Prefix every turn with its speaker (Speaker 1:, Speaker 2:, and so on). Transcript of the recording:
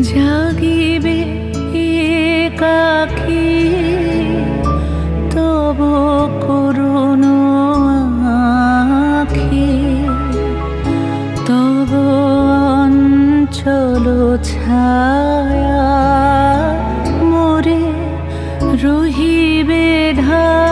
Speaker 1: জাগিবে একাকী তব করুণ আখি। তব অঞ্চল ছায়া মোরে ধা